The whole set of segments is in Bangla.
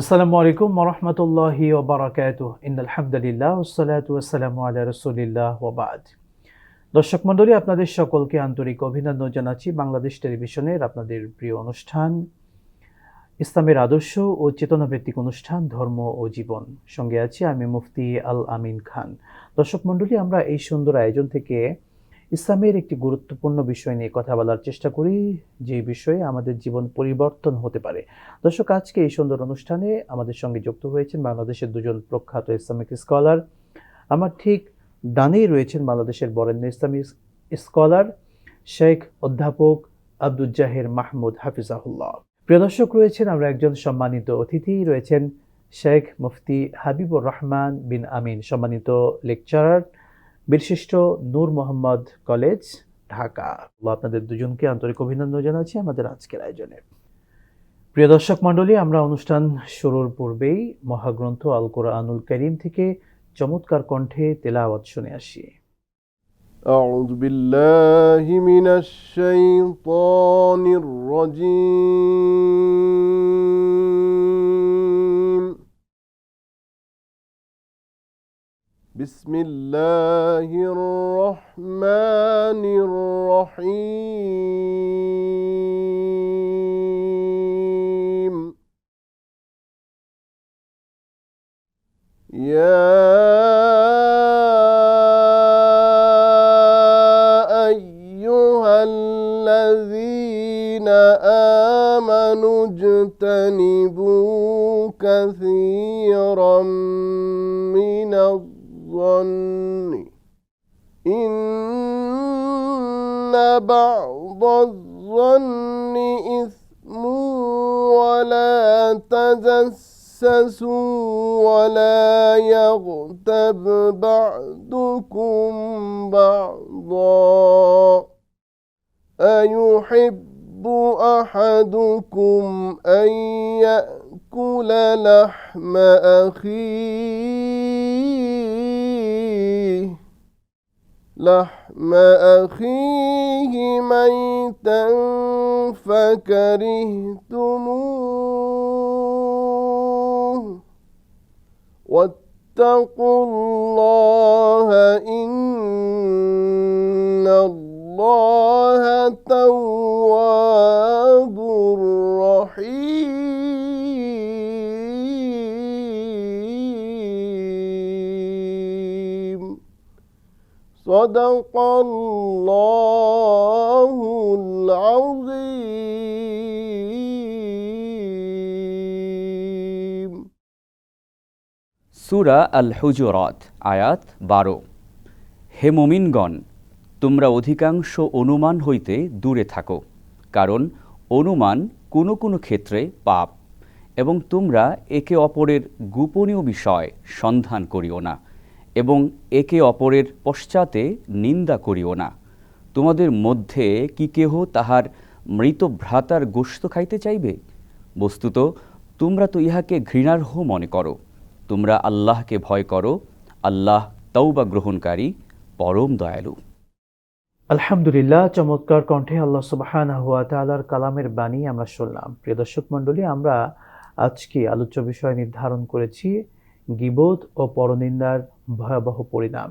আসসালামু আলাইকুম ওরহমতুল্লাহি ওবরাকাত ইনআলহামদুলিল্লাহ ওসালাতু ওয়াসসালামু আলা রাসূলিল্লাহ ওয়াবাদ দর্শক মণ্ডলী, আপনাদের সকলকে আন্তরিক অভিনন্দন জানাচ্ছি বাংলাদেশ টেলিভিশনের আপনাদের প্রিয় অনুষ্ঠান, ইসলামের আদর্শ ও চেতনাভিত্তিক অনুষ্ঠান, ধর্ম ও জীবন। সঙ্গে আছি আমি মুফতি আল আমিন খান। দর্শক মণ্ডলী, আমরা এই সুন্দর আয়োজন থেকে ইসলামের একটি গুরুত্বপূর্ণ বিষয় নিয়ে কথা বলার চেষ্টা করি, যে বিষয়ে আমাদের জীবন পরিবর্তন হতে পারে। দর্শক, আজকে এই সুন্দর অনুষ্ঠানে আমাদের সঙ্গে যুক্ত হয়েছেন বাংলাদেশের দুজন প্রখ্যাত ইসলামিক স্কলার। আমার ঠিক ডানেই রয়েছেন বাংলাদেশের বরেণ্য ইসলামী স্কলার শেখ অধ্যাপক আব্দুল জাহের মাহমুদ হাফিজাহুল্লাহ। প্রিয় দর্শক, রয়েছেন আমরা একজন সম্মানিত অতিথি, রয়েছেন শেখ মুফতি হাবিবুর রহমান বিন আমিন, সম্মানিত লেকচারার বিশিষ্ট নূর মোহাম্মদ কলেজ ঢাকা আপনাদের দুজনকে আন্তরিক অভিনন্দন জানাচ্ছি আমাদের আজকের আয়োজনে প্রিয় দর্শক মণ্ডলী আমরা অনুষ্ঠান শুরুর পূর্বেই মহাগ্রন্থ আল কোরআনুল করিম থেকে চমৎকার কণ্ঠে তেলাওয়াত শুনে আসি أعوذ بالله من الشيطان الرجيم بسم الله الرحمن الرحيم. يا أيها الذين آمنوا اجتنبوا كثيرا من الظن إن بعض الظن إثم ولا تجسسوا ولا يغتب بعضكم بعضا. أيحب أحدكم أن يأكل لحم أخيه؟ لحم أخيه ميتا فكرهتموه. واتقوا الله إن الله تواب صدق الله العظيم সুরা আল হুজুরত আয়াত বারো হে মুমিনগণ তোমরা অধিকাংশ অনুমান হইতে দূরে থাকো কারণ অনুমান কোনো কোনো ক্ষেত্রে পাপ এবং তোমরা একে অপরের গোপনীয় বিষয় সন্ধান করিও না এবং একে অপরের পশ্চাতে নিন্দা করিও না। তোমাদের মধ্যে কি কেহ তাহার মৃত ভ্রাতার গোস্ত খাইতে চাইবে? বস্তুত, তোমরা তো ইহাকে ঘৃণার্হ মনে করো। তোমরা আল্লাহকে ভয় করো। আল্লাহ তৌবা গ্রহণকারী, পরম দয়ালু। আলহামদুলিল্লাহ, চমৎকার কণ্ঠে আল্লাহ সুবাহান হুয়া তালার কালামের বাণী আমরা শুনলাম। প্রিয় দর্শক মণ্ডলী, আমরা আজকে আলোচ্য বিষয় নির্ধারণ করেছি গিবোধ ও পরনিন্দার ভয়াবহ পরিণাম।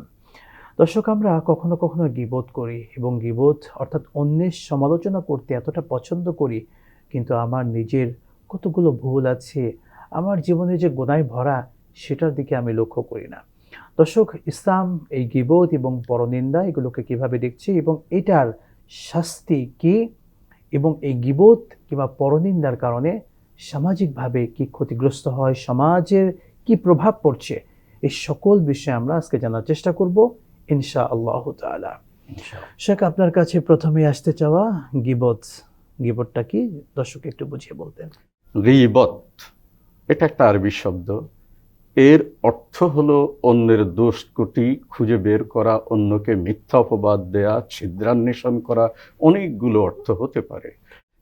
দর্শক, আমরা কখনো কখনো গিবোধ করি এবং গিবোধ অর্থাৎ অন্যের সমালোচনা করতে এতটা পছন্দ করি, কিন্তু আমার নিজের কতগুলো ভুল আছে, আমার জীবনে যে গোনায় ভরা সেটার দিকে আমি লক্ষ্য করি না। দর্শক, ইসলাম, এই গিবোধ এবং পরনিন্দা এগুলোকে কীভাবে দেখছে এবং এটার শাস্তি কি এবং এই গিবোধ কিংবা পরনিন্দার কারণে সামাজিকভাবে কি ক্ষতিগ্রস্ত হয়, সমাজের কি প্রভাব পড়ছে এই সকল বিষয়ে আমরা আজকে জানার চেষ্টা করব ইনশা আল্লাহ তালা শেখ আপনার কাছে প্রথমে আসতে চাওয়া গিবত গিবতটা কি? দর্শক একটু বুঝিয়ে বলতেন। গিবত এটা একটা আরবি শব্দ। এর অর্থ হলো অন্যের দোষ ত্রুটি খুঁজে বের করা অন্যকে মিথ্যা অপবাদ দেয়া ছিদ্রান্বেষণ করা অনেকগুলো অর্থ হতে পারে।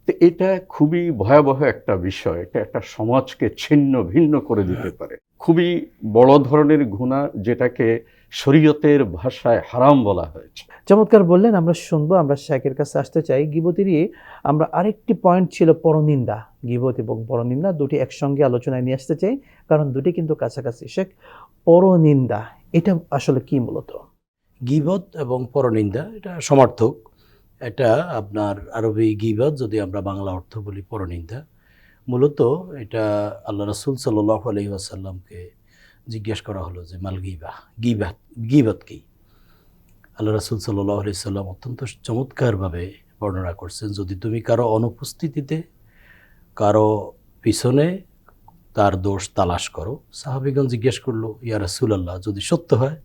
তো এটা খুবই ভয়াবহ একটা বিষয়। এটা একটা সমাজকে ছিন্ন ভিন্ন করে দিতে পারে। খুবই বড় ধরনের গুণা যেটাকে শরীয়তের ভাষায় হারাম বলা হয়েছে। চমৎকার বললেন আমরা শুনব আমরা শেখের কাছে আসতে চাই। গিবতেরই আমরা আরেকটি পয়েন্ট ছিল পরনিন্দা। গিবত এবং পরনিন্দা দুটি একসঙ্গে আলোচনায় নিয়ে আসতে চাই কারণ দুটি কিন্তু কাছাকাছি। শেখ পরনিন্দা এটা আসলে কি মূলত? গিবত এবং পরনিন্দা এটা সমার্থক। এটা আপনার আরবি গিবত যদি আমরা বাংলা অর্থ বলি পরনিন্দা। মূলত এটা আল্লাহ রসুল সাল্লাহ আলহি আসাল্লামকে জিজ্ঞেস করা হলো যে মাল গিবা? গিবাত গিবত কি? আল্লাহ রসুল সাল্লাহ আলি সাল্লাম অত্যন্ত চমৎকারভাবে বর্ণনা করছেন যদি তুমি কারও অনুপস্থিতিতে কারও পিছনে তার দোষ তালাশ করো। সাহাবিগণ জিজ্ঞেস করল ইয়া রসুল আল্লাহ যদি সত্য হয়?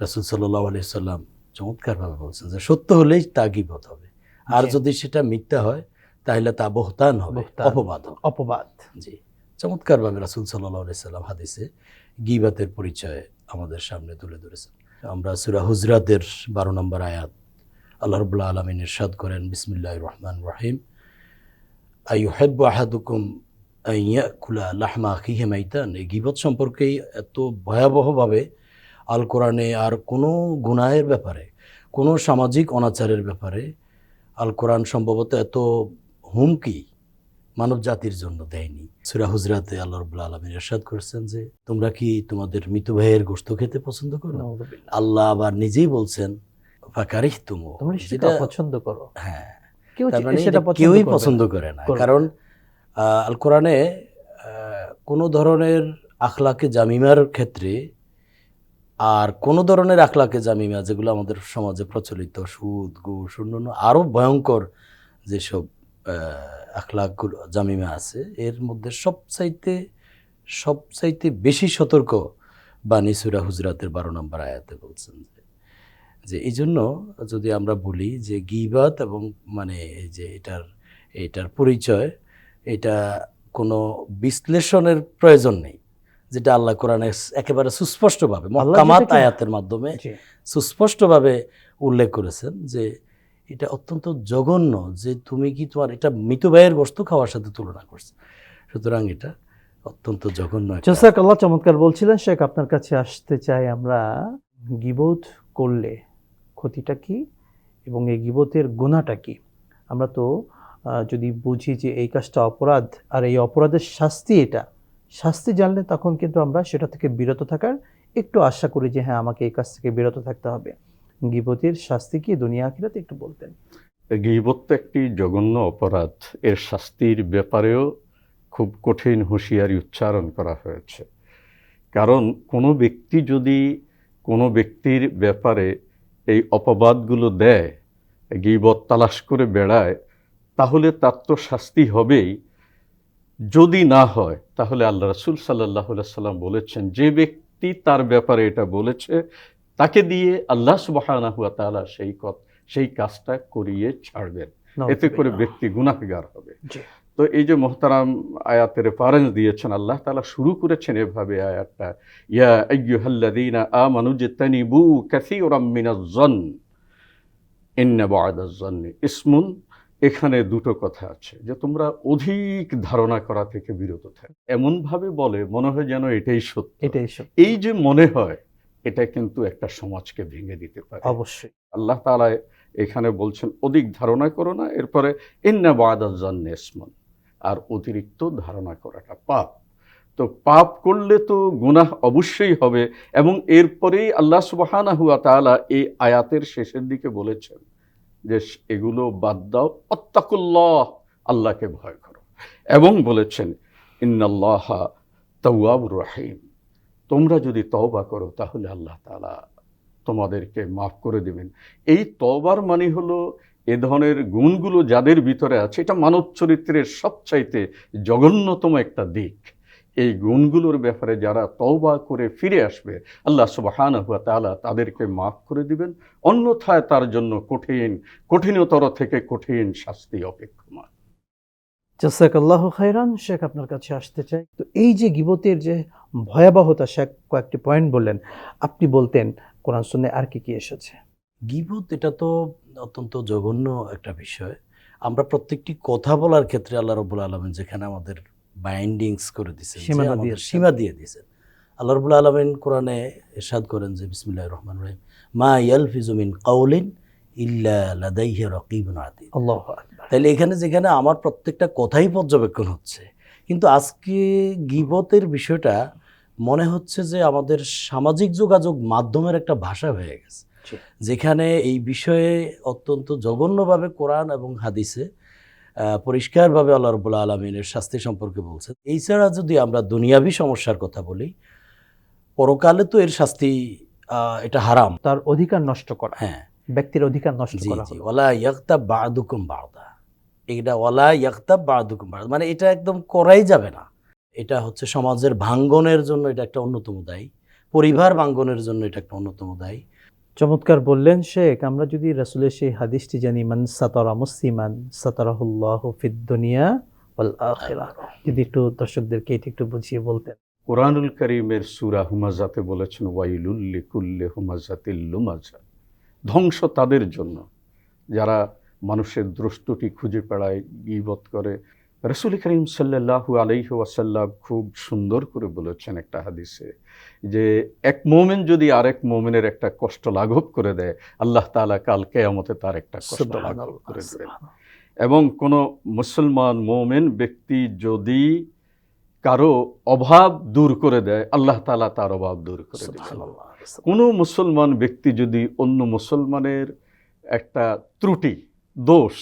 রাসুল সাল্লাহ আলি সাল্লাম চমৎকারভাবে বলছেন যে সত্য হলেই তা গিবত হবে। আর যদি সেটা মিথ্যা হয় তাহলে তা বহতান হবে। অপবাদ হবে। অপবাদ। জি। চমৎকারভাবে রাসুল সাল্লাহ সাল্লাম হাদিসে গিবাতের পরিচয় আমাদের সামনে তুলে ধরেছেন। আমরা সুরা হুজরাতের বারো নম্বর আয়াত আল্লাহ রবুল্লা আলমিন ইরশাদ করেন বিসমিল্লাহ রহমান রহিম। আইহেব্ব আহাদুকুম খুলা লাহমা আখিহে মাইতান। এই গিবত সম্পর্কেই এত ভয়াবহভাবে আল কোরআনে আর কোনো গুনাহের ব্যাপারে কোনো সামাজিক অনাচারের ব্যাপারে আল কোরআন সম্ভবত এত হুমকি মানব জাতির জন্য দেয়নি। সুরা হুজরাতে আল্লাহ রবুল্লা আলমিন ইরশাদ করেছেন যে তোমরা কি তোমাদের মৃত ভাইয়ের গোস্ত খেতে পছন্দ করো। আল্লাহ আবার নিজেই বলছেন ফাকারিহ তুমো সেটা পছন্দ করো? হ্যাঁ। মানে কেউই পছন্দ করে না। কারণ আহ, আল কোরআনে আহ, কোনো ধরনের আখলাকে জামিমার ক্ষেত্রে আর কোনো ধরনের আখলাকে জামিমা যেগুলো আমাদের সমাজে প্রচলিত সুদ ঘুষ অন্যান্য আরও ভয়ঙ্কর যেসব আখলাক জামিমা আছে। এর মধ্যে সবচাইতে সবচাইতে বেশি সতর্ক বাণী সুরা হুজরাতের বারো নম্বর আয়াতে বলছেন যে যে এই জন্য যদি আমরা বলি যে গিবাত এবং মানে এই যে এটার এটার পরিচয় এটা কোনো বিশ্লেষণের প্রয়োজন নেই যেটা আল্লাহ কোরআনে একেবারে সুস্পষ্টভাবে আল্লাহ আয়াতের মাধ্যমে সুস্পষ্টভাবে উল্লেখ করেছেন যে এটা অত্যন্ত জঘন্য যে তুমি কি তোমার, এটা মৃত ভাইয়ের বস্তু খাওয়ার সাথে তুলনা করছে। সুতরাং এটা অত্যন্ত জঘন্য জাসাক আল্লাহ চমৎকার বলছিলেন, শেখ আপনার কাছে আসতে চাই আমরা গিবোধ করলে ক্ষতিটা কি এবং এই গিবতের গুণাটা কি? আমরা তো যদি বুঝি যে এই কাজটা অপরাধ, আর এই অপরাধের শাস্তি এটা, শাস্তি জানলে তখন কিন্তু আমরা সেটা থেকে বিরত থাকার একটু আশা করি যে হ্যাঁ আমাকে এই কাজ থেকে বিরত থাকতে হবে। গিবতের শাস্তি কি দুনিয়া আখিরাতে একটু বলতেন? গিবত তো একটি জঘন্য অপরাধ। এর শাস্তির ব্যাপারেও খুব কঠিন হুঁশিয়ারি উচ্চারণ করা হয়েছে। কারণ কোনো ব্যক্তি যদি কোনো ব্যক্তির ব্যাপারে এই অপবাদগুলো দেয়, গিবত তালাশ করে বেড়ায়, তাহলে তার তো শাস্তি হবেই। যদি না হয়, তাহলে আল্লাহ রসুল সাল্লাহ সাল্লাম বলেছেন, যে ব্যক্তি তার ব্যাপারে এটা বলেছে তাকে দিয়ে আল্লাহ সুবাহানাহুয়া তাআলা সেই সেই কাজটা করিয়ে ছাড়বেন। এতে করে ব্যক্তি গুনাহগার হবে। তো এই যে মোহতারাম আয়াতের রেফারেন্স দিয়েছেন আল্লাহ তালা শুরু করেছেন এভাবে আয়াতটা। ইয়া আইয়ুহাল্লাযীনা আমানু জিতানিবু কাসীরাম মিনাজ-জন ইন্না বা'দাজ-জন্নি ইসমুন। এখানে দুটো কথা আছে যে তোমরা অধিক ধারণা করা থেকে বিরত থাকো। এমনভাবে বলে মনে হয় যেন এটাই সত্য। এটাই সত্য। এই যে মনে হয় এটা কিন্তু একটা সমাজকে ভেঙে দিতে পারে। অবশ্যই। আল্লাহ তাআলা এখানে বলছেন অধিক ধারণা করো না। এরপরে ইন্না বাদাজ্জান্নে ইসমন। আর অতিরিক্ত ধারণা করাটা পাপ। তো পাপ করলে তো গুনাহ অবশ্যই হবে এবং এরপরেই আল্লাহ সুবহানাহু ওয়া তাআলা এই আয়াতের শেষের দিকে বলেছেন যে এগুলো বাদ দাও অত্তাকুল্লাহ আল্লাহকে ভয় করো। এবং বলেছেন ইন্নাল্লাহা তাওয়াবুর রহিম। তোমরা যদি তওবা করো, তাহলে আল্লাহ তালা তোমাদেরকে মাফ করে দেবেন। এই তওবার মানে হলো এ ধরনের গুণগুলো যাদের ভিতরে আছে, এটা মানব চরিত্রের সবচাইতে জঘন্যতম একটা দিক। এই গুণগুলোর ব্যাপারে যারা তওবা করে ফিরে আসবে, আল্লাহ সুবহানাহু ওয়া তাআলা তাদেরকে মাফ করে দিবেন। অন্যথায় তার জন্য কঠিন, কঠিনতর থেকে কঠিন শাস্তি অপেক্ষমান। জাসাকাল্লাহ খাইরান শেখ আপনার কাছে আসতে চাই। তো এই যে গিবতের যে ভয়াবহতা শেখ কয়েকটি পয়েন্ট বললেন আপনি বলতেন কোরআন শুনে আর কি কি এসেছে? গিবত এটা তো অত্যন্ত জঘন্য একটা বিষয়। আমরা প্রত্যেকটি কথা বলার ক্ষেত্রে আল্লাহ রবুল আলমিন যেখানে আমাদের বাইন্ডিংস করে দিয়েছেন সীমানা সীমা দিয়ে দিয়েছেন। আল্লাহ রবুল আলমিন কোরআনে এরশাদ করেন যে বিসমিল্লাহ রহমান রহিম মা ইয়ালফিজুমিন কাউলিন ইল্লা লাদাইহি রকিবুন আতিদ আল্লাহ আকবার। এখানে যেখানে আমার প্রত্যেকটা কথাই পর্যবেক্ষণ হচ্ছে কিন্তু আজকে গিবতের বিষয়টা মনে হচ্ছে যে আমাদের সামাজিক যোগাযোগ মাধ্যমের একটা ভাষা হয়ে গেছে। যেখানে এই বিষয়ে অত্যন্ত জঘন্যভাবে কোরআন এবং হাদিসে পরিষ্কারভাবে আল্লাহ রবুল্লা আলমিনের শাস্তি সম্পর্কে বলছে এছাড়া যদি আমরা দুনিয়াবি সমস্যার কথা বলি পরকালে তো এর শাস্তি এটা হারাম। তার অধিকার নষ্ট করা। হ্যাঁ। ব্যক্তির অধিকার নষ্ট করা হলো। ইয়াক্তাব বাদুকুম বাদা। এটা ওলা ইয়াক্তাব বাদুকুম বাদা। মানে এটা একদম করাই যাবে না। এটা হচ্ছে সমাজের ভাঙ্গনের জন্য এটা একটা অন্যতম দায়ী। পরিবার ভাঙ্গনের জন্য এটা একটা অন্যতম দায়ী। চমৎকার বললেন শেখ আমরা যদি রাসূলের সেই হাদিসটি জানি মান সাতারা মুসলিমান সাতারাহুল্লাহ ফিদ দুনিয়া ওয়াল আখিরাহ। যদি একটু দর্শকদেরকে এটি একটু বুঝিয়ে বলতেন। কোরআনুল করিমের সুরা হুমাজাতে বলেছেন ওয়াইলুল্লি কুল্লে হুমাজাতিল লুমাজা। ধ্বংস তাদের জন্য। যারা মানুষের দ্রষ্টটি খুঁজে পেড়ায় গিবত করে। রসুল করিম সাল্লাহু আলাইহি ওয়াসাল্লাম খুব সুন্দর করে বলেছেন একটা হাদিসে যে এক মোমেন যদি আরেক মোমেনের একটা কষ্ট লাঘব করে দেয় আল্লাহ তাআলা কাল কেয়ামতে তার একটা কষ্ট লাঘব করে দেবেন। এবং কোনো মুসলমান মোমেন ব্যক্তি যদি কারও অভাব দূর করে দেয় আল্লাহ তাআলা তার অভাব দূর করে সুবহানাল্লাহ। কোনো মুসলমান ব্যক্তি যদি অন্য মুসলমানের একটা ত্রুটি দোষ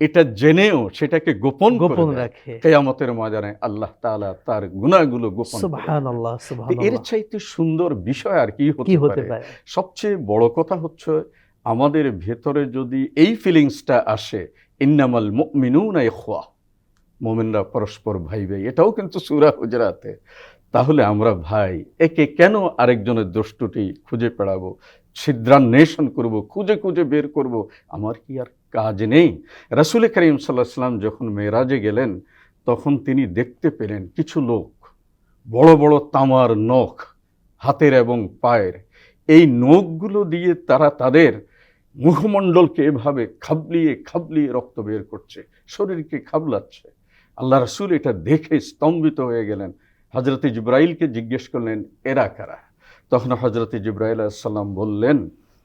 এটা জেনেও সেটাকে গোপন গোপন রাখে। কেয়ামতের ময়দানে আল্লাহ তাআলা তার গুনাহগুলো গোপন এর চাইতে সুন্দর বিষয় আর কি হতে পারে? সবচেয়ে বড় কথা হচ্ছে আমাদের ভেতরে যদি এই ফিলিংসটা আসে ইন্নামাল মুমিনুনা ইখওয়া। মোমেনরা পরস্পর ভাই ভাই এটাও কিন্তু সুরা হুজরাতে। তাহলে আমরা ভাই, একে কেন আরেকজনের দোষটুটি খুঁজে পেড়াবো, ছিদ্রান্বেষণ করব, খুঁজে খুঁজে বের করব? আমার কি আর কাজ নেই? রাসূল করিম সাল্লাহ সাল্লাম যখন মেয়েরাজে গেলেন, তখন তিনি দেখতে পেলেন কিছু লোক, বড় বড় তামার নখ, হাতের এবং পায়ের। এই নখগুলো দিয়ে তারা তাদের মুখমণ্ডলকে এভাবে খাবলিয়ে খাবলিয়ে রক্ত বের করছে, শরীরকে খাবলাচ্ছে। আল্লাহ রসুল এটা দেখে স্তম্ভিত হয়ে গেলেন। হজরত জিব্রাইলকে জিজ্ঞেস করলেন, এরা কারা? তখন হজরত জিব্রাইল সাল্লাম বললেন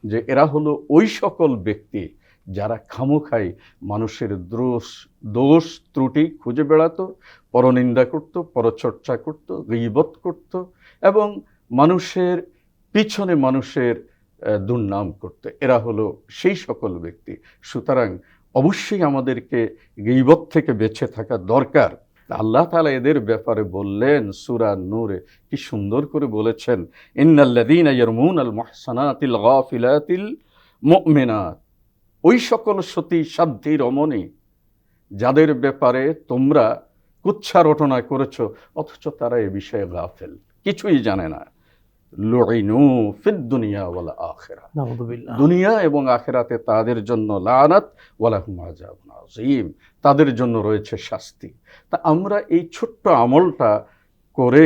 যে, এরা হলো ওই সকল ব্যক্তি যারা খামোখাই মানুষের দোষ দোষ ত্রুটি খুঁজে বেড়াতো, পরনিন্দা করত, পরচর্চা করত, গিবত করত এবং মানুষের পিছনে মানুষের দুর্নাম করতে। এরা হলো সেই সকল ব্যক্তি। সুতরাং অবশ্যই আমাদেরকে গিবত থেকে বেঁচে থাকা দরকার। আল্লাহ তাআলা এদের ব্যাপারে বললেন, সূরা নূরে কি সুন্দর করে বলেছেন, ইন্নাল্লাযীনা ইয়ারমুনাল মুহসানাতিল গাফিলাতিল মুমিনাত। ওই সকল সতী সাধ্যী রমণী, যাদের ব্যাপারে তোমরা কুচ্ছা রটনা করেছ, অথচ তারা এ বিষয়ে গাফেল, কিছুই জানে না। লুইনু ফিদ দুনিয়া ওয়াল আখিরা। দুনিয়া এবং আখেরাতে তাদের জন্য লানাত ওয়ালাহুম আযাবুন আযীম। তাদের জন্য রয়েছে শাস্তি। তা আমরা এই ছোট্ট আমলটা করে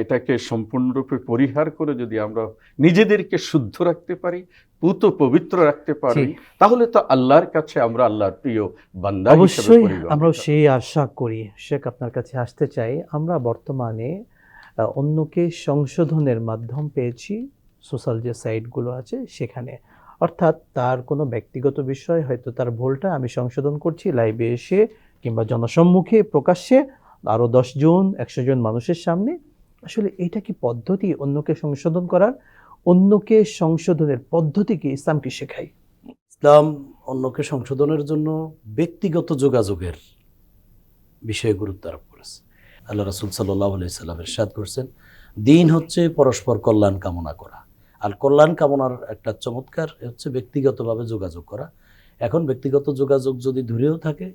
এটাকে সম্পূর্ণরূপে পরিহার করে যদি আমরা নিজেদেরকে শুদ্ধ রাখতে পারি পুত পবিত্র রাখতে পারি তাহলে তো আল্লাহর কাছে আমরা আল্লাহর প্রিয় বান্দা অবশ্যই আমরা সেই আশা করি। শেখ আপনার কাছে আসতে চাই। আমরা বর্তমানে অন্যকে সংশোধনের মাধ্যম পেয়েছি সোশ্যাল যে সাইটগুলো আছে সেখানে। অর্থাৎ তার কোনো ব্যক্তিগত বিষয়, হয়তো তার ভুলটা আমি সংশোধন করছি লাইভে এসে কিংবা জনসম্মুখে প্রকাশ্যে আরও জন, একশো জন মানুষের সামনে। আসলে এটা কি পদ্ধতি অন্যকে সংশোধন করার? অন্যকে সংশোধনের পদ্ধতি কি? ইসলাম কি শেখায় ইসলাম অন্যকে সংশোধনের জন্য ব্যক্তিগত যোগাযোগের বিষয়ে গুরুত্ব আরোপ আল্লাহ রসুল সাল্লাহ সাল্লামের সাদ করছেন, দিন হচ্ছে পরস্পর কল্যাণ কামনা করা। আর কল্যাণ কামনার একটা চমৎকার হচ্ছে ব্যক্তিগতভাবে যোগাযোগ করা। এখন ব্যক্তিগত যোগাযোগ যদি দূরেও থাকে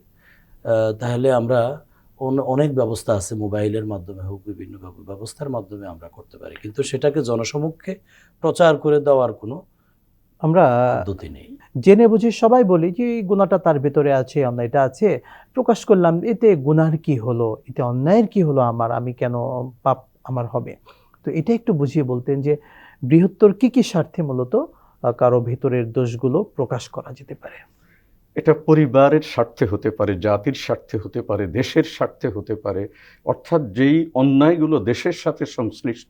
তাহলে আমরা অনেক ব্যবস্থা আছে, মোবাইলের মাধ্যমে হোক, বিভিন্ন ব্যবস্থার মাধ্যমে আমরা করতে পারি। কিন্তু সেটাকে জনসমক্ষে প্রচার করে দেওয়ার কোনো আমরা নেই জেনে বুঝে সবাই বলি যে এই গুণাটা তার ভেতরে আছে অন্যায়টা আছে। প্রকাশ করলাম এতে গুণার কি হলো? এতে অন্যায়ের কি হলো আমার? আমি কেন পাপ আমার হবে? তো এটা একটু বুঝিয়ে বলতেন যে বৃহত্তর কি কি স্বার্থে মূলত কারও ভেতরের দোষগুলো প্রকাশ করা যেতে পারে। এটা পরিবারের স্বার্থে হতে পারে জাতির স্বার্থে হতে পারে দেশের স্বার্থে হতে পারে। অর্থাৎ যেই অন্যায়গুলো দেশের সাথে সংশ্লিষ্ট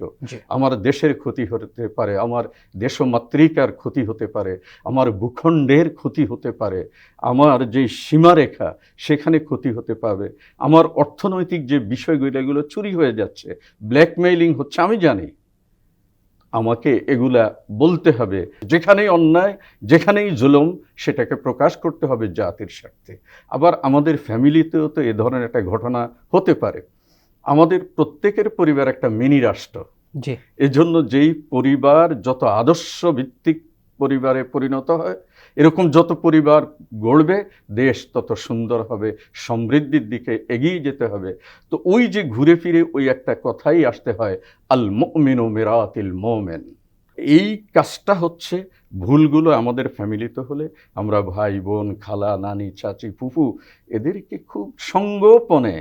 আমার দেশের ক্ষতি হতে পারে আমার দেশমাতৃকার ক্ষতি হতে পারে আমার ভূখণ্ডের ক্ষতি হতে পারে আমার যে সীমারেখা সেখানে ক্ষতি হতে পারে আমার অর্থনৈতিক যে বিষয়গুলো এগুলো চুরি হয়ে যাচ্ছে ব্ল্যাকমেইলিং হচ্ছে আমি জানি। আমাকে এগুলা বলতে হবে। যেখানেই অন্যায় যেখানেই জুলুম সেটাকে প্রকাশ করতে হবে জাতির স্বার্থে। আবার আমাদের ফ্যামিলিতেও তো এ ধরনের একটা ঘটনা হতে পারে। আমাদের প্রত্যেকের পরিবার একটা মিনি রাষ্ট্র। এজন্য যেই পরিবার যত আদর্শ ভিত্তিক পরিবারে পরিণত হয় এরকম যত পরিবার গড়বে দেশ তত সুন্দর হবে সমৃদ্ধির দিকে এগিয়ে যেতে হবে। তো ওই যে ঘুরে ফিরে ওই একটা কথাই আসতে হয় আল মুমিনু মিরাতিল মোমেন। এই কাজটা হচ্ছে ভুলগুলো আমাদের ফ্যামিলিতে হলে আমরা ভাই বোন খালা নানি চাচি ফুফু এদেরকে খুব সঙ্গোপনে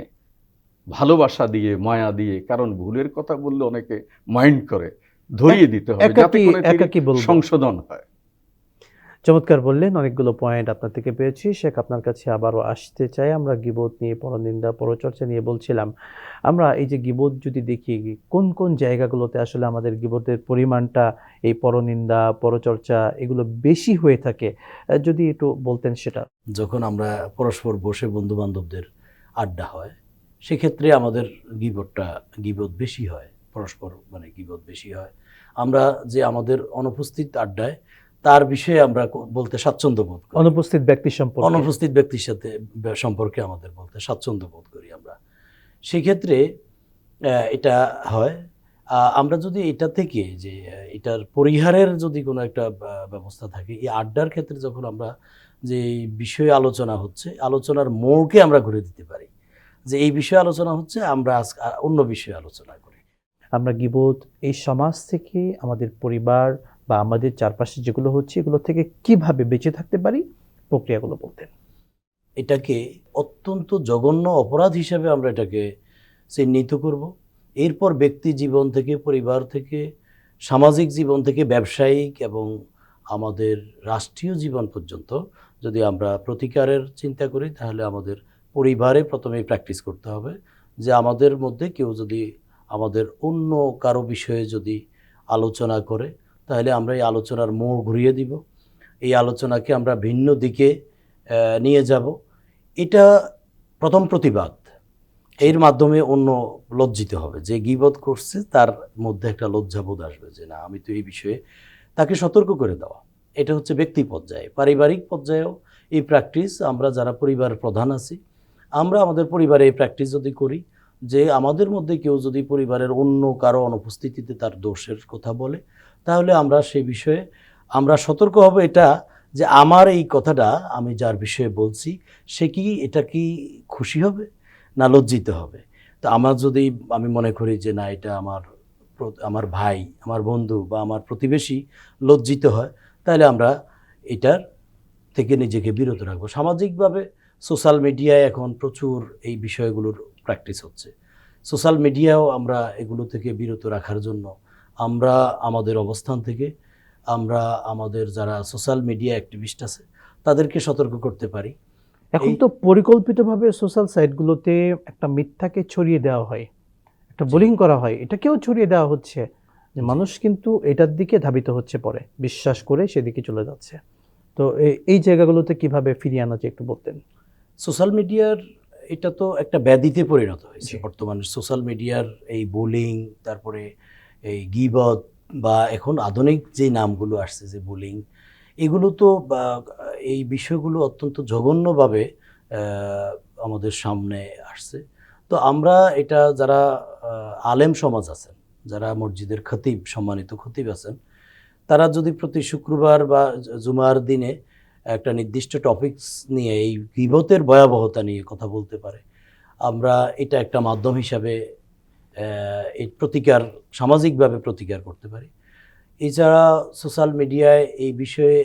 ভালোবাসা দিয়ে মায়া দিয়ে কারণ ভুলের কথা বললে অনেকে মাইন্ড করে ধরিয়ে দিতে হবে যাতে সংশোধন হয়। চমৎকার বললেন, অনেকগুলো পয়েন্ট আপনার থেকে পেয়েছি। শেখ আপনার কাছে আবারও আসতে চাই। আমরা গিবোধ নিয়ে পরনিন্দা, পরচর্চা নিয়ে বলছিলাম। আমরা এই যে গিবোধ যদি দেখি, কোন কোন জায়গাগুলোতে আসলে আমাদের গিবোধের পরিমাণটা এই পরনিন্দা, পরচর্চা এগুলো বেশি হয়ে থাকে? যদি একটু বলতেন সেটা। যখন আমরা পরস্পর বসে বন্ধু বান্ধবদের আড্ডা হয়, সেক্ষেত্রে আমাদের গিবটটা গিবত বেশি হয়, পরস্পর মানে গিবত বেশি হয়। আমরা যে আমাদের অনুপস্থিত আড্ডায় তার বিষয়ে আমরা বলতে স্বাচ্ছন্দ্য বোধ করি। অনুপস্থিত ব্যক্তি সম্পর্কে। অনুপস্থিত ব্যক্তির সাথে সম্পর্কে আমাদের বলতে স্বাচ্ছন্দ্য বোধ করি আমরা। সেক্ষেত্রে এটা হয় আমরা যদি এটা থেকে যে এটার পরিহারের যদি কোনো একটা ব্যবস্থা থাকে এই আড্ডার ক্ষেত্রে যখন আমরা যে বিষয়ে আলোচনা হচ্ছে আলোচনার মোড়কে আমরা ঘুরে দিতে পারি। যে এই বিষয়ে আলোচনা হচ্ছে আমরা আজ অন্য বিষয়ে আলোচনা করি। আমরা গিবোধ এই সমাজ থেকে আমাদের পরিবার বা আমাদের চারপাশে যেগুলো হচ্ছে, এগুলো থেকে কীভাবে বেঁচে থাকতে পারি? প্রক্রিয়াগুলো বলতেন। এটাকে অত্যন্ত জঘন্য অপরাধ হিসাবে আমরা এটাকে চিহ্নিত করব। এরপর ব্যক্তি জীবন থেকে, পরিবার থেকে, সামাজিক জীবন থেকে, ব্যবসায়িক এবং আমাদের রাষ্ট্রীয় জীবন পর্যন্ত যদি আমরা প্রতিকারের চিন্তা করি, তাহলে আমাদের পরিবারে প্রথমেই প্র্যাকটিস করতে হবে যে আমাদের মধ্যে কেউ যদি আমাদের অন্য কারও বিষয়ে যদি আলোচনা করে তাহলে আমরা এই আলোচনার মোড় ঘুরিয়ে দিব। এই আলোচনাকে আমরা ভিন্ন দিকে নিয়ে যাব। এটা প্রথম প্রতিবাদ। এর মাধ্যমে অন্য লজ্জিত হবে। যে গিবত করছে, তার মধ্যে একটা লজ্জাবোধ আসবে যে, না, আমি তো এই বিষয়ে তাকে সতর্ক করে দেওয়া। এটা হচ্ছে ব্যক্তি পর্যায়ে। পারিবারিক পর্যায়েও এই প্র্যাকটিস, আমরা যারা পরিবার প্রধান আছি, আমরা আমাদের পরিবারে এই প্র্যাকটিস যদি করি, যে আমাদের মধ্যে কেউ যদি পরিবারের অন্য কারও অনুপস্থিতিতে তার দোষের কথা বলে তাহলে আমরা সেই বিষয়ে আমরা সতর্ক হব এটা যে আমার এই কথাটা আমি যার বিষয়ে বলছি, সে কি এটা কি খুশি হবে না লজ্জিত হবে? তো আমার যদি আমি মনে করি যে না, এটা আমার আমার ভাই, আমার বন্ধু বা আমার প্রতিবেশী লজ্জিত হয়, তাহলে আমরা এটার থেকে নিজেকে বিরত রাখব। সামাজিকভাবে সোশ্যাল মিডিয়ায় এখন প্রচুর এই বিষয়গুলোর প্র্যাকটিস হচ্ছে। সোশ্যাল মিডিয়াও আমরা এগুলো থেকে বিরত রাখার জন্য আমরা আমাদের অবস্থান থেকে আমরা আমাদের যারা সোশ্যাল মিডিয়া অ্যাক্টিভিস্ট আছে তাদেরকে সতর্ক করতে পারি। এখন তো পরিকল্পিতভাবে সোশ্যাল সাইটগুলোতে একটা মিথ্যাকে ছড়িয়ে দেওয়া হয় একটা বোলিং করা হয় এটাকেও ছড়িয়ে দেওয়া হচ্ছে যে মানুষ কিন্তু এটার দিকে ধাবিত হচ্ছে পরে বিশ্বাস করে সেদিকে চলে যাচ্ছে। তো এই জায়গাগুলোতে কীভাবে ফিরিয়ে আনা যায় একটু বলতেন? সোশ্যাল মিডিয়ার এটা তো একটা ব্যাধিতে পরিণত হয়েছে। বর্তমানে সোশ্যাল মিডিয়ার এই বোলিং তারপরে এই গিবত বা এখন আধুনিক যে নামগুলো আসছে, যে বোলিং, এগুলো তো এই বিষয়গুলো অত্যন্ত জঘন্যভাবে আমাদের সামনে আসছে। তো আমরা এটা যারা আলেম সমাজ আছেন, যারা মসজিদের খতিব, সম্মানিত খতিব আছেন, তারা যদি প্রতি শুক্রবার বা জুমার দিনে একটা নির্দিষ্ট টপিকস নিয়ে এই বিপদের ভয়াবহতা নিয়ে কথা বলতে পারে, আমরা এটা একটা মাধ্যম হিসাবে এই প্রতিকার, সামাজিকভাবে প্রতিকার করতে পারি। এছাড়া সোশ্যাল মিডিয়ায় এই বিষয়ে,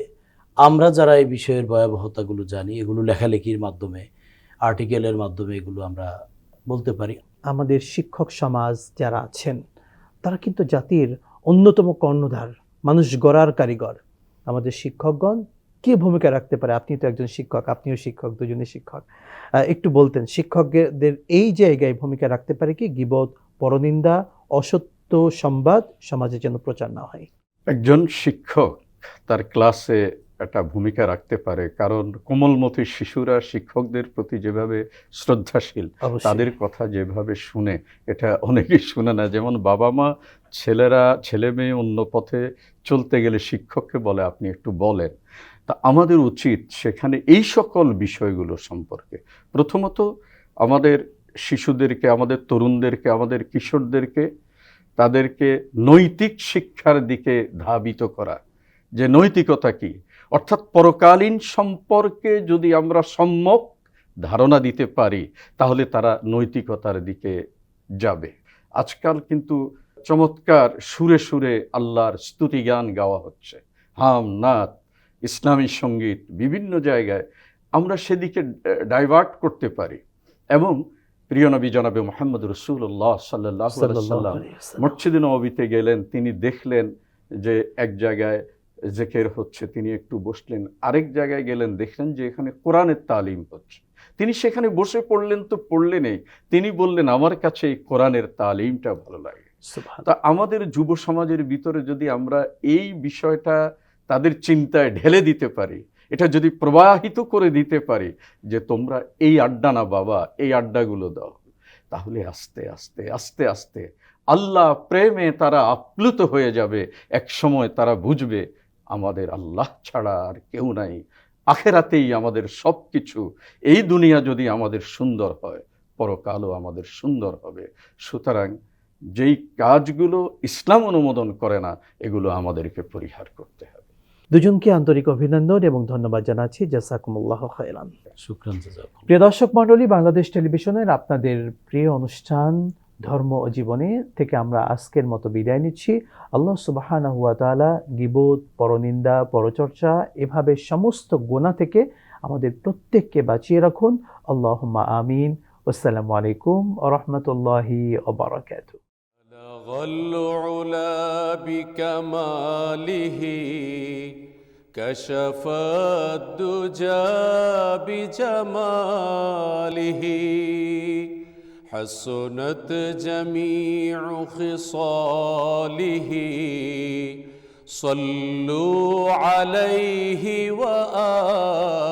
আমরা যারা এই বিষয়ের ভয়াবহতাগুলো জানি, এগুলো লেখালেখির মাধ্যমে, আর্টিকেলের মাধ্যমে এগুলো আমরা বলতে পারি। আমাদের শিক্ষক সমাজ যারা আছেন, তারা কিন্তু জাতির অন্যতম কর্ণধার, মানুষ গড়ার কারিগর। আমাদের শিক্ষকগণ কি ভূমিকা রাখতে পারে? আপনি তো একজন শিক্ষক, আপনিও শিক্ষক দুজনে শিক্ষক। একটু বলতেন, শিক্ষকদের এই জায়গায় ভূমিকা রাখতে পারে কি? গিবত পরনিন্দা অসত্য সংবাদ সমাজে যেন প্রচার না হয়। একজন শিক্ষক তার ক্লাসে একটা ভূমিকা রাখতে পারে কারণ কোমলমতি শিশুরা শিক্ষকদের প্রতি যেভাবে শ্রদ্ধাশীল। তাদের কথা যেভাবে শুনে এটা অনেকেই শুনে না। যেমন বাবা মা ছেলেরা ছেলে মেয়ে অন্য পথে চলতে গেলে শিক্ষককে বলে আপনি একটু বলেন। তা আমাদের উচিত সেখানে এই সকল বিষয়গুলো সম্পর্কে। প্রথমত আমাদের শিশুদেরকে, আমাদের তরুণদেরকে, আমাদের কিশোরদেরকে, তাদেরকে নৈতিক শিক্ষার দিকে ধাবিত করা। যে নৈতিকতা কি? অর্থাৎ পরকালীন সম্পর্কে যদি আমরা সম্যক ধারণা দিতে পারি, তাহলে তারা নৈতিকতার দিকে যাবে। আজকাল কিন্তু চমৎকার সুরে সুরে আল্লাহর স্তুতিগান গাওয়া হচ্ছে। হাম নাথ ইসলামী সংগীত, বিভিন্ন জায়গায় আমরা সেদিকে ডাইভার্ট করতে পারি। এবং প্রিয় নবী জনাবে মোহাম্মদ রসুল্লাহ সাল্লাহ সাল্লাম আলাইহি নবীতে গেলেন তিনি দেখলেন যে এক জায়গায় জেকের হচ্ছে তিনি একটু বসলেন আরেক জায়গায় গেলেন দেখলেন যে এখানে কোরআনের তালিম হচ্ছে। তিনি সেখানে বসে পড়লেন তো পড়লেনই তিনি বললেন আমার কাছে এই কোরআনের তালিমটা ভালো লাগে। তা আমাদের যুব সমাজের ভিতরে যদি আমরা এই বিষয়টা তাদের চিন্তায় ঢেলে দিতে পারি এটা যদি প্রবাহিত করে দিতে পারি যে তোমরা এই আড্ডা না বাবা, এই আড্ডাগুলো দাও। তাহলে আস্তে আস্তে আস্তে আস্তে আল্লাহ প্রেমে তারা আপ্লুত হয়ে যাবে, এক সময় তারা বুঝবে আমাদের আল্লাহ ছাড়া আর কেউ নাই। আখেরাতেই আমাদের সব কিছু এই দুনিয়া যদি আমাদের সুন্দর হয়, পরকালও আমাদের সুন্দর হবে। সুতরাং যেই কাজগুলো ইসলাম অনুমোদন করে না, এগুলো আমাদেরকে পরিহার করতে হবে। দুজনকে আন্তরিক অভিনন্দন এবং ধন্যবাদ জানাচ্ছি। জাসাকুমুল্লাহ জাজাকুম। প্রিয় দর্শক মণ্ডলী বাংলাদেশ টেলিভিশনের আপনাদের প্রিয় অনুষ্ঠান ধর্ম ও জীবনে থেকে আমরা আজকের মতো বিদায় নিচ্ছি। আল্লাহ সুবাহানা হুয়া তাআলা গিবোধ পরনিন্দা পরচর্চা এভাবে সমস্ত গোনা থেকে আমাদের প্রত্যেককে বাঁচিয়ে রাখুন। আল্লাহ আমিন। আসসালামু আলাইকুম রহমতুল্লাহি ওবরাকাতু بلغ العلا بكماله كشف الدجى بجماله حسنت جميع خصاله صلوا عليه وآله